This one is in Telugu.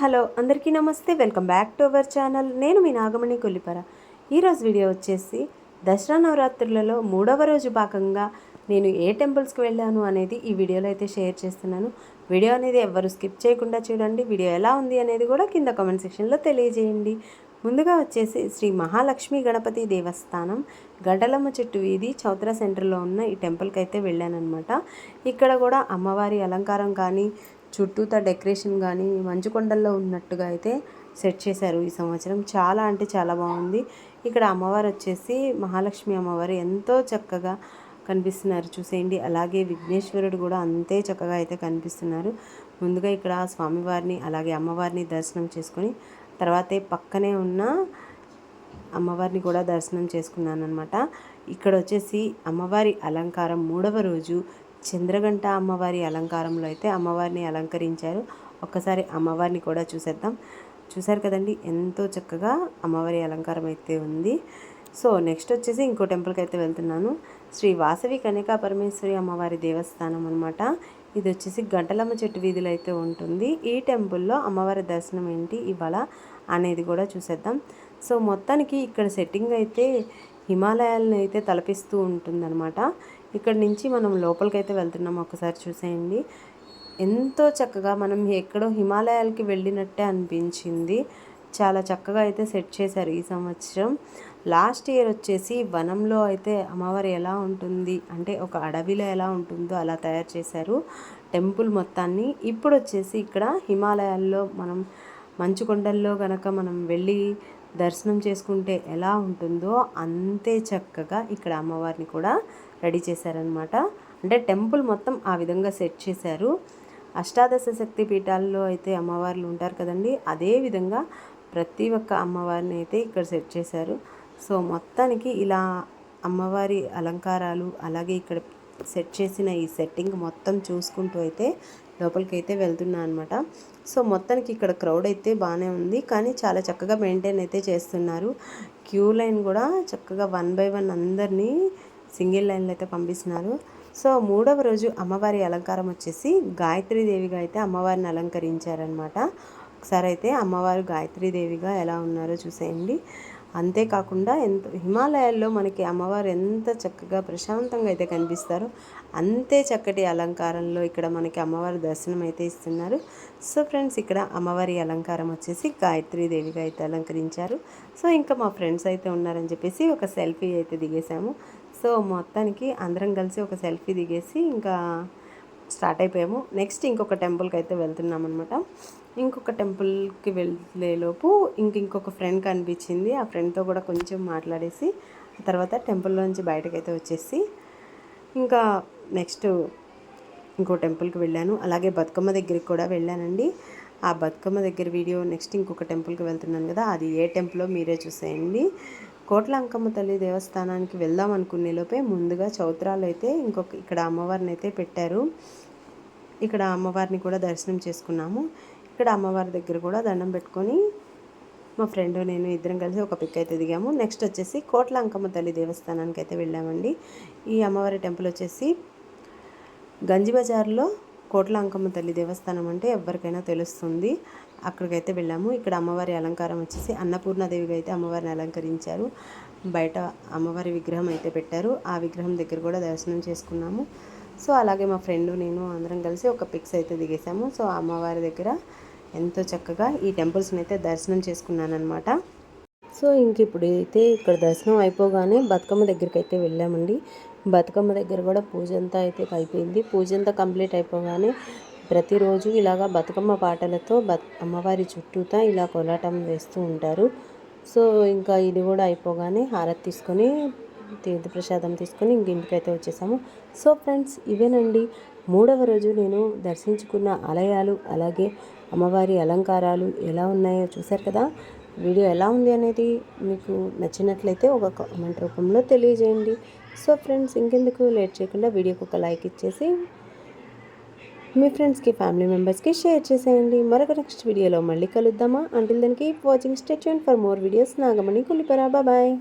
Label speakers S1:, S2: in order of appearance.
S1: హలో అందరికీ నమస్తే. Welcome back to our channel. నేను మీ నాగమణి కొల్లిపర. ఈరోజు వీడియో వచ్చేసి దసరా నవరాత్రులలో మూడవ రోజు భాగంగా నేను ఏ టెంపుల్స్కి వెళ్ళాను అనేది ఈ వీడియోలో అయితే షేర్ చేస్తున్నాను. వీడియో అనేది ఎవరు స్కిప్ చేయకుండా చూడండి. వీడియో ఎలా ఉంది అనేది కూడా కింద కామెంట్ సెక్షన్లో తెలియజేయండి. ముందుగా వచ్చేసి శ్రీ మహాలక్ష్మి గణపతి దేవస్థానం. గడలమ్మ చెట్టు వీధి చౌత్ర సెంటర్లో ఉన్న ఈ టెంపుల్కి అయితే వెళ్ళానమాట ఇక్కడ కూడా అమ్మవారి అలంకారం కానీ చుట్టూతా డెకరేషన్ కానీ మంచుకొండల్లో ఉన్నట్టుగా అయితే సెట్ చేశారు ఈ సంవత్సరం. చాలా అంటే చాలా బాగుంది. ఇక్కడ అమ్మవారు వచ్చేసి మహాలక్ష్మి అమ్మవారు ఎంతో చక్కగా కనిపిస్తున్నారు చూసేయండి. అలాగే విఘ్నేశ్వరుడు కూడా అంతే చక్కగా అయితే కనిపిస్తున్నారు. ముందుగా ఇక్కడ స్వామివారిని అలాగే అమ్మవారిని దర్శనం చేసుకొని తర్వాతే పక్కనే ఉన్న అమ్మవారిని కూడా దర్శనం చేసుకున్నాను అనమాట ఇక్కడ వచ్చేసి అమ్మవారి అలంకారం మూడవ రోజు చంద్రగంట అమ్మవారి అలంకారంలో అయితే అమ్మవారిని అలంకరించారు. ఒక్కసారి అమ్మవారిని కూడా చూసేద్దాం. చూసారు కదండి ఎంతో చక్కగా అమ్మవారి అలంకారం అయితే ఉంది. సో నెక్స్ట్ వచ్చేసి ఇంకో టెంపుల్కి అయితే వెళ్తున్నాను. శ్రీ వాసవి కనికా పరమేశ్వరి అమ్మవారి దేవస్థానం అనమాట ఇది వచ్చేసి గంటలమ్మ చెట్టు వీధిలో అయితే ఉంటుంది. ఈ టెంపుల్లో అమ్మవారి దర్శనం ఏంటి ఇవాళ అనేది కూడా చూసేద్దాం. సో మొత్తానికి ఇక్కడ సెట్టింగ్ అయితే హిమాలయాలను అయితే తలపిస్తూ ఉంటుందన్నమాట. ఇక్కడ నుంచి మనం లోపలికైతే వెళ్తున్నాం. ఒకసారి చూసేయండి. ఎంతో చక్కగా మనం ఎక్కడో హిమాలయాలకి వెళ్ళినట్టే అనిపించింది. చాలా చక్కగా అయితే సెట్ చేశారు ఈ సంవత్సరం. లాస్ట్ ఇయర్ వచ్చేసి వనంలో అయితే అమ్మవారు ఎలా ఉంటుంది అంటే ఒక అడవిలో ఎలా ఉంటుందో అలా తయారు చేశారు. టెంపుల్ మొత్తాన్ని ఇప్పుడు వచ్చేసి ఇక్కడ హిమాలయాల్లో మనం మంచు కొండల్లో కనుక మనం వెళ్ళి దర్శనం చేసుకుంటే ఎలా ఉంటుందో అంతే చక్కగా ఇక్కడ అమ్మవారిని కూడా రెడీ చేశారనమాట. అంటే టెంపుల్ మొత్తం ఆ విధంగా సెట్ చేశారు. అష్టాదశ శక్తి పీఠాల్లో అయితే అమ్మవార్లు ఉంటారు కదండి. అదే విధంగా ప్రతి ఒక్క అమ్మవారిని అయితే ఇక్కడ సెట్ చేశారు. సో మొత్తానికి ఇలా అమ్మవారి అలంకారాలు అలాగే ఇక్కడ సెట్ చేసిన ఈ సెట్టింగ్ మొత్తం చూసుకుంటూ అయితే లోపలికి అయితే వెళ్తున్నా అనమాట. సో మొత్తానికి ఇక్కడ క్రౌడ్ అయితే బాగానే ఉంది. కానీ చాలా చక్కగా మెయింటైన్ అయితే చేస్తున్నారు. క్యూ లైన్ కూడా చక్కగా వన్ బై వన్ అందరినీ సింగిల్ లైన్లో అయితే పంపిస్తున్నారు. సో మూడవ రోజు అమ్మవారి అలంకారం వచ్చేసి దేవిగా అయితే అమ్మవారిని అలంకరించారనమాట ఒకసారి అయితే అమ్మవారు దేవిగా ఎలా ఉన్నారో చూసేయండి. అంతేకాకుండా ఎంత హిమాలయాల్లో మనకి అమ్మవారు ఎంత చక్కగా ప్రశాంతంగా అయితే కనిపిస్తారో అంతే చక్కటి అలంకారంలో ఇక్కడ మనకి అమ్మవారి దర్శనం అయితే ఇస్తున్నారు. సో ఫ్రెండ్స్ ఇక్కడ అమ్మవారి అలంకారం వచ్చేసి దేవిగా అయితే అలంకరించారు. సో ఇంకా మా ఫ్రెండ్స్ అయితే ఉన్నారని చెప్పేసి ఒక సెల్ఫీ అయితే దిగేసాము సో మొత్తానికి అందరం కలిసి ఒక సెల్ఫీ దిగేసి ఇంకా స్టార్ట్ అయిపోయాము. నెక్స్ట్ ఇంకొక టెంపుల్కి అయితే వెళ్తున్నాం అనమాట ఇంకొక టెంపుల్కి వెళ్ళేలోపు ఇంక ఇంకొక ఫ్రెండ్ కనిపించింది. ఆ ఫ్రెండ్తో కూడా కొంచెం మాట్లాడేసి ఆ తర్వాత టెంపుల్లోంచి బయటకైతే వచ్చేసి ఇంకా నెక్స్ట్ ఇంకో టెంపుల్కి వెళ్ళాను. అలాగే బతుకమ్మ దగ్గరికి కూడా వెళ్ళానండి. ఆ బతుకమ్మ దగ్గర వీడియో నెక్స్ట్ ఇంకొక టెంపుల్కి వెళ్తున్నాను కదా అది ఏ టెంపుల్లో మీరే చూసేయండి. కోట్ల అంకమ్మ తల్లి దేవస్థానానికి వెళ్దాం అనుకునే లోపే ముందుగా చౌత్రాలు అయితే ఇంకొక ఇక్కడ అమ్మవారిని అయితే పెట్టారు. ఇక్కడ అమ్మవారిని కూడా దర్శనం చేసుకున్నాము. ఇక్కడ అమ్మవారి దగ్గర కూడా దండం పెట్టుకొని మా ఫ్రెండ్ నేను ఇద్దరం కలిసి ఒక పిక్ అయితే దిగాము. నెక్స్ట్ వచ్చేసి కోట్ల అంకమ్మ తల్లి దేవస్థానానికి అయితే వెళ్ళామండి. ఈ అమ్మవారి టెంపుల్ వచ్చేసి గంజి బజార్లో కోట్ల అంకమ్మ తల్లి దేవస్థానం అంటే ఎవరికైనా తెలుస్తుంది. అక్కడికైతే వెళ్ళాము. ఇక్కడ అమ్మవారి అలంకారం వచ్చేసి అన్నపూర్ణాదేవిగా అయితే అమ్మవారిని అలంకరించారు. బయట అమ్మవారి విగ్రహం అయితే పెట్టారు. ఆ విగ్రహం దగ్గర కూడా దర్శనం చేసుకున్నాము. సో అలాగే మా ఫ్రెండ్ నేను అందరం కలిసి ఒక పిక్స్ అయితే దిగేసాము సో అమ్మవారి దగ్గర ఎంతో చక్కగా ఈ టెంపుల్స్ని అయితే దర్శనం చేసుకున్నాను అనమాట సో ఇంక ఇప్పుడు అయితే ఇక్కడ దర్శనం అయిపోగానే బతుకమ్మ దగ్గరికి అయితే వెళ్ళామండి. బతుకమ్మ దగ్గర కూడా పూజ అంతా అయితే అయిపోయింది. పూజ అంతా కంప్లీట్ అయిపోగానే ప్రతిరోజు ఇలాగా బతుకమ్మ పాటలతో బత్ అమ్మవారి చుట్టూతా ఇలా కోలాటం వేస్తూ ఉంటారు. సో ఇంకా ఇది కూడా అయిపోగానే హారతి తీసుకొని తీర్థప్రసాదం తీసుకొని ఇంక ఇంటికైతే వచ్చేసాము. సో ఫ్రెండ్స్ ఇవేనండి. మూడవ రోజు నేను దర్శించుకున్న ఆలయాలు అలాగే అమ్మవారి అలంకారాలు ఎలా ఉన్నాయో చూశారు కదా? వీడియో ఎలా ఉంది అనేది మీకు నచ్చినట్లయితే ఒక కామెంట్ రూపంలో తెలియజేయండి. సో ఫ్రెండ్స్ ఇంకెందుకు లేట్ చేయకుండా వీడియోకి ఒక లైక్ ఇచ్చేసి మీ ఫ్రెండ్స్కి ఫ్యామిలీ మెంబర్స్కి షేర్ చేసేయండి. మరొక నెక్స్ట్ వీడియోలో మళ్ళీ కలుద్దామా? అంటిల్ దానికి watching stay tuned for more videos Nagamani Kulipara bye